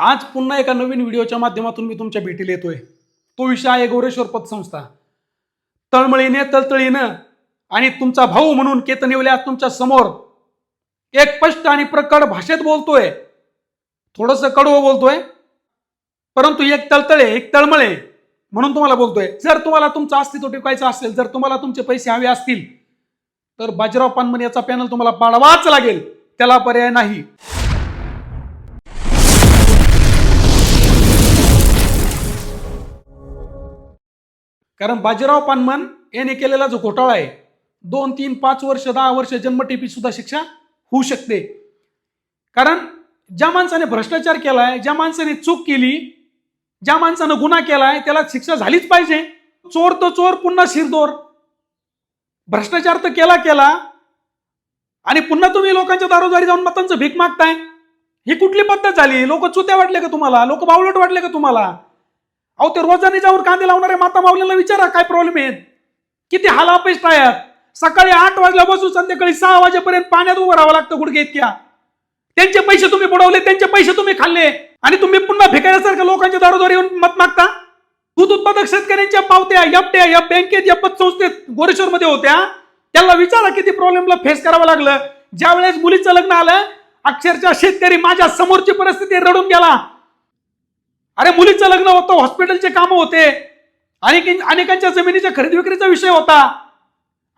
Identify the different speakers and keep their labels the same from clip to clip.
Speaker 1: आज पुन्हा एका नवीन व्हिडिओच्या माध्यमातून मी तुमच्या भेटीला येतोय. तो विषय आहे गौरेश्वर पतसंस्था. तळमळीने तळतळीनं आणि तुमचा भाऊ म्हणून केतन येवले आज तुमच्यासमोर एक स्पष्ट आणि प्रकट भाषेत बोलतोय. थोडस कडवं बोलतोय. परंतु एक तळतळे एक तळमळे म्हणून तुम्हाला बोलतोय. जर तुम्हाला तुमचं अस्तित्व टिकवायचं असेल जर तुम्हाला तुमचे पैसे हवे असतील तर बाजीराव पानमन याचा पॅनल तुम्हाला पाडावाच लागेल. त्याला पर्याय नाही. कारण बाजीराव पानमन याने केलेला जो घोटाळा आहे दोन तीन पाच वर्ष दहा वर्ष जन्मटेपी सुद्धा शिक्षा होऊ शकते. कारण ज्या माणसाने भ्रष्टाचार केलाय ज्या माणसाने चूक केली ज्या माणसानं गुन्हा केलाय त्याला शिक्षा झालीच पाहिजे. चोर तर चोर पुन्हा शिरदोर. भ्रष्टाचार तर केला केला. आणि पुन्हा तुम्ही लोकांच्या दारोदारी जाऊन मतांचं भीक मागताय. ही कुठली पद्धत झाली? लोक चुत्या वाटले का तुम्हाला? लोक बावलट वाटले का तुम्हाला? अहो ते रोजाने जाऊन कांदे लावणारे माता माऊलीला विचारा काय प्रॉब्लेम आहेत किती हालापेष्ट आहेत? सकाळी आठ वाजल्यापासून संध्याकाळी सहा वाजेपर्यंत पाण्यात उभं राहावं लागतं गुडघे इतक्या. त्यांचे पैसे तुम्ही बुडवले त्यांचे पैसे तुम्ही खाल्ले. आणि तुम्ही पुन्हा फेकायसारख्या लोकांच्या दारोदारी येऊन मत मागता? दूध उत्पादक शेतकऱ्यांच्या पावत्या एफट्या या बँकेत या पतसंस्थेत गोरेश्वरमध्ये होत्या. त्यांना विचारा किती प्रॉब्लेमला फेस करावं लागलं. ज्या वेळेस मुलीचं लग्न आलं अक्षरशः शेतकरी माझ्या समोरची परिस्थिती रडून गेला. अरे मुलीचं लग्न होतं हॉस्पिटलचे कामं होते. अनेक अनेकांच्या जमिनीच्या खरेदी विक्रीचा विषय होता.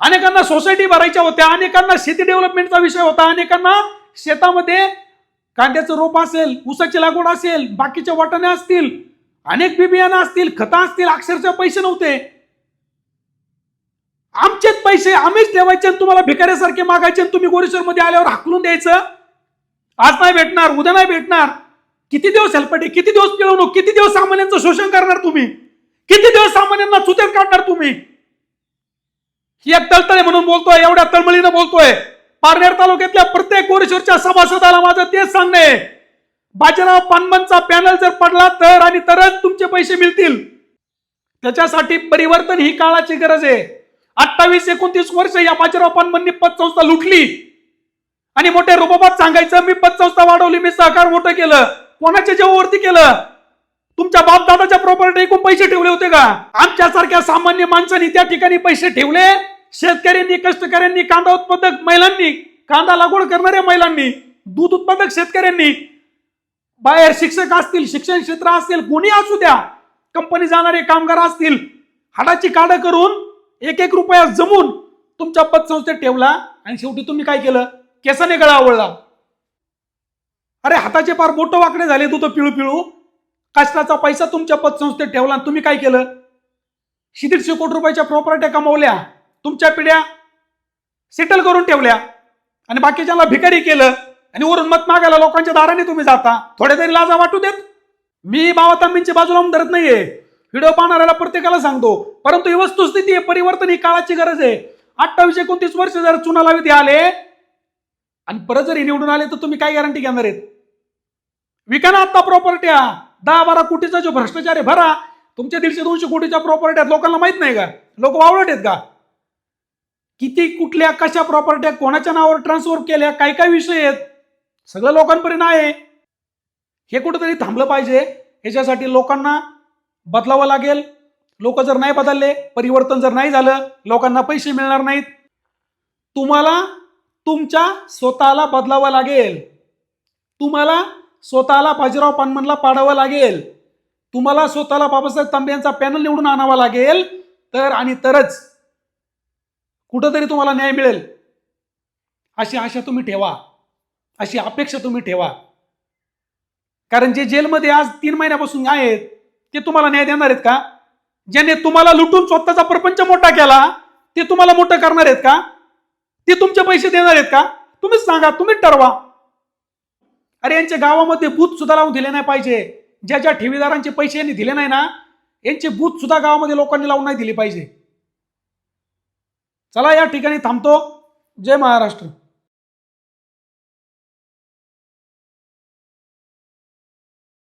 Speaker 1: अनेकांना सोसायटी भरायच्या होत्या अनेकांना शेती डेव्हलपमेंटचा विषय होता अनेकांना शेतामध्ये कांद्याचं रोप असेल ऊसाची लागवड असेल बाकीच्या वाटाणे असतील अनेक बी बियाणं असतील खतं असतील अक्षरशः पैसे नव्हते. आमचेच पैसे आम्हीच ठेवायचे आणि तुम्हाला भिकाऱ्यासारखे मागायचे आणि तुम्ही गोरेश्वरमध्ये आल्यावर हाकलून द्यायचं. आज नाही भेटणार उद्या नाही भेटणार. किती दिवस हेल्पटे किती दिवस पिळवणूक किती दिवस सामान्यांचं शोषण करणार तुम्ही? किती दिवस सामान्यांना चुत्यात काढणार तुम्ही? ही एक तळतळे म्हणून बोलतोय एवढ्या तळमळीनं बोलतोय. पारनेर तालुक्यातल्या प्रत्येक कोरेश्वरच्या सभासदाला माझं तेच सांगणे. बाजीराव पानमनचा पॅनल जर पडला तर आणि तरच तुमचे पैसे मिळतील. त्याच्यासाठी परिवर्तन ही काळाची गरज आहे. अठ्ठावीस एकोणतीस वर्ष या बाजीराव पानबननी पतसंस्था लुटली. आणि मोठे रूपात सांगायचं मी पतसंस्था वाढवली मी सहकार मोठं केलं. कोणाच्या जेवावरती केलं? तुमच्या बापदादाच्या प्रॉपर्टी ऐकून पैसे ठेवले होते का? आमच्यासारख्या सामान्य माणसांनी त्या ठिकाणी पैसे ठेवले? शेतकऱ्यांनी कष्टकऱ्यांनी कांदा उत्पादक महिलांनी कांदा लागवड करणाऱ्या महिलांनी दूध उत्पादक शेतकऱ्यांनी बाहेर शिक्षक असतील शिक्षण क्षेत्र असतील कोणी असू द्या कंपनी जाणारे कामगार असतील हाडाची काढ करून एक एक रुपया जमून तुमच्या पतसंस्थेत ठेवला आणि शेवटी तुम्ही काय केलं? केसाने गळा आवळला. अरे हाताचे पार बोट वाकडे झाले तू तो पिळू पिळू कष्टाचा पैसा तुमच्या पतसंस्थेत ठेवला आणि तुम्ही काय केलं? दीडशे कोटी रुपयाच्या प्रॉपर्ट्या कमावल्या तुमच्या पिढ्या सेटल करून ठेवल्या. आणि बाकीच्याला भिकारी केलं. आणि वरून मत मागायला लोकांच्या दाराने तुम्ही जाता. थोडे तरी लाजा वाटू देत. मी बाबा तांबींची बाजूला लावून धरत नाहीये. व्हिडिओ पाहणाऱ्याला प्रत्येकाला सांगतो. परंतु ही वस्तुस्थिती आहे परिवर्तन ही काळाची गरज आहे. अठ्ठावीस एकोणतीस वर्ष जर चुना लावित आले आणि परत जर हे निवडून आले तर तुम्ही काय गॅरंटी घेणार आहेत? विका ना आता प्रॉपर्ट्या दहा बारा कोटीचा जो भ्रष्टाचार आहे भरा. तुमच्या दीडशे दोनशे कोटीच्या प्रॉपर्ट्या लोकांना माहीत नाही का? लोक वावळट आहेत का? किती कुठल्या कशा प्रॉपर्ट्या कोणाच्या नावावर ट्रान्सफर केल्या? काय काय विषय आहेत? सगळं लोकांपर्यंत आहे. हे कुठंतरी थांबलं पाहिजे. ह्याच्यासाठी लोकांना बदलावं लागेल. लोक जर नाही बदलले परिवर्तन जर नाही झालं लोकांना पैसे मिळणार नाहीत. तुम्हाला तुमच्या स्वतःला बदलावं लागेल. तुम्हाला स्वतःला बाजीराव पानमनला पाडावं लागेल. तुम्हाला स्वतःला बाबासाहेब तांबे यांचा पॅनल निवडून आणावा लागेल. तर आणि तरच कुठंतरी तुम्हाला न्याय मिळेल. अशी आशा तुम्ही ठेवा. अशी अपेक्षा तुम्ही ठेवा. कारण जे जेलमध्ये आज तीन महिन्यापासून आहेत ते तुम्हाला न्याय देणार आहेत का? ज्याने तुम्हाला लुटून स्वतःचा प्रपंच मोठा केला ते तुम्हाला मोठं करणार आहेत का? ते तुमचे पैसे देणार आहेत का? तुम्हीच सांगा तुम्हीच ठरवा. अरे यांच्या गावामध्ये बूथ सुद्धा लावून दिले नाही पाहिजे. ज्या ज्या ठेवीदारांचे पैसे यांनी दिले नाही ना यांचे बूथ सुद्धा गावामध्ये लोकांनी लावून नाही दिले पाहिजे. चला या ठिकाणी थांबतो. जय महाराष्ट्र.